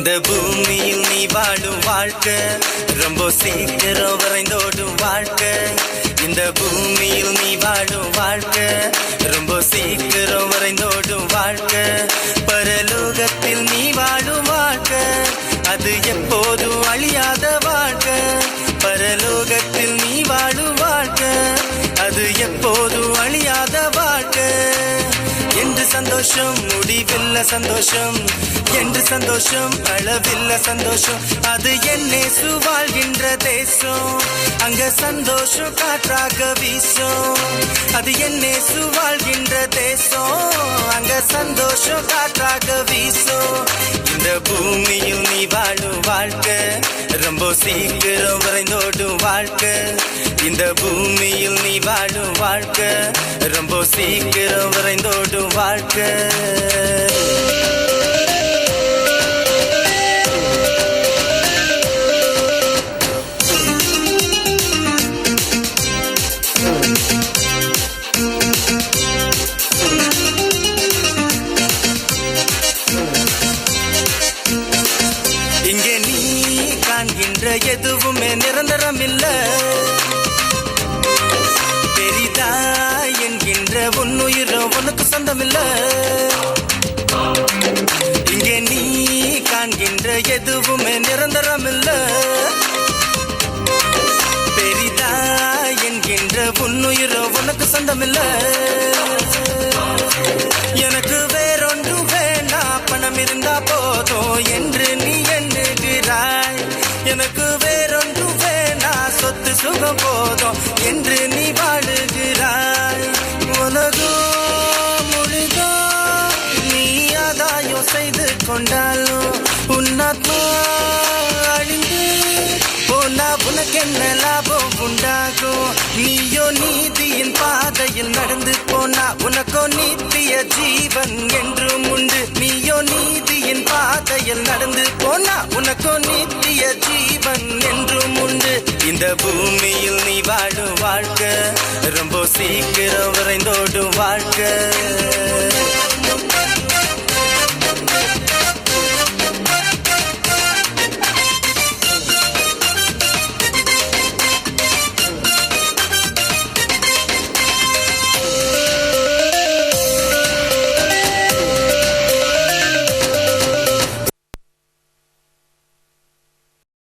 இந்த பூமியில் நீ வாழும் வாழ்க்கை ரொம்ப சீக்கிரம் வரைந்தோடும் வாழ்க்கை. இந்த பூமியில் நீ வாழும் வாழ்க்கை ரொம்ப சீக்கிரம் வரைந்தோடும் வாழ்க்கை. பரலோகத்தில் நீ வாழும் வாழ்க்கை அது எப்போதும் அழியாத வாழ்க்கை. பரலோகத்தில் நீ வாழும் வாழ்க்கை அது எப்போதும் அழியாத வாழ்க்கை சந்தோஷம் முடிவில்ல சந்தோஷம். என்று சந்தோஷம் அளவில்ல சந்தோஷம். அது என்னே சுவாழ்கின்ற தேசம். அங்க சந்தோஷம் காற்றாக வீசும். அது என்னே சுவாழ்கின்ற தேசம். அங்க சந்தோஷம் காற்றாக வீசும். இந்த பூமியும் ரொம்ப சீக்கிரம் விரைந்தோடும் வாழ்க்கை. இந்த பூமியில் நீ வாழும் வாழ்க்கை. ரொம்ப சீக்கிரம் விரைந்தோடும் வாழ்க்கை. காண்கின்ற எதுவுமே நிரந்தரம் இல்ல பெரிதா என்கின்ற உன்னுயிரோ உனக்கு சொந்தம் இல்ல இங்கே நீ காண்கின்ற எதுவுமே நிரந்தரம் இல்ல பெரிதா என்கின்ற உன்னுயிரோ உனக்கு சொந்தம் இல்லை எனக்கு வேறொன்று வேணா. சொத்து சுகம் போதும் என்று நீ வாழுகிறாய். உனதோ முழுதோ நீ ஆதாயம் செய்து கொண்டாலும் உன்னாத்மா அழிந்து போனா உனக்கு என்ன லாபம் உண்டாகும்? நீயோ நீதியின் பாதையில் நடந்து போனா உனக்கோ நித்திய ஜீவன் என்றும் உண்டு. நீயோ நீதி பாதையில் நடந்து போனா உனக்கும் நித்திய ஜீவன் என்றும் உண்டு. இந்த பூமியில் நீ வாழும் வாழ்க்கை ரொம்ப சீக்கிரம் விரைந்தோடும் வாழ்க்கை.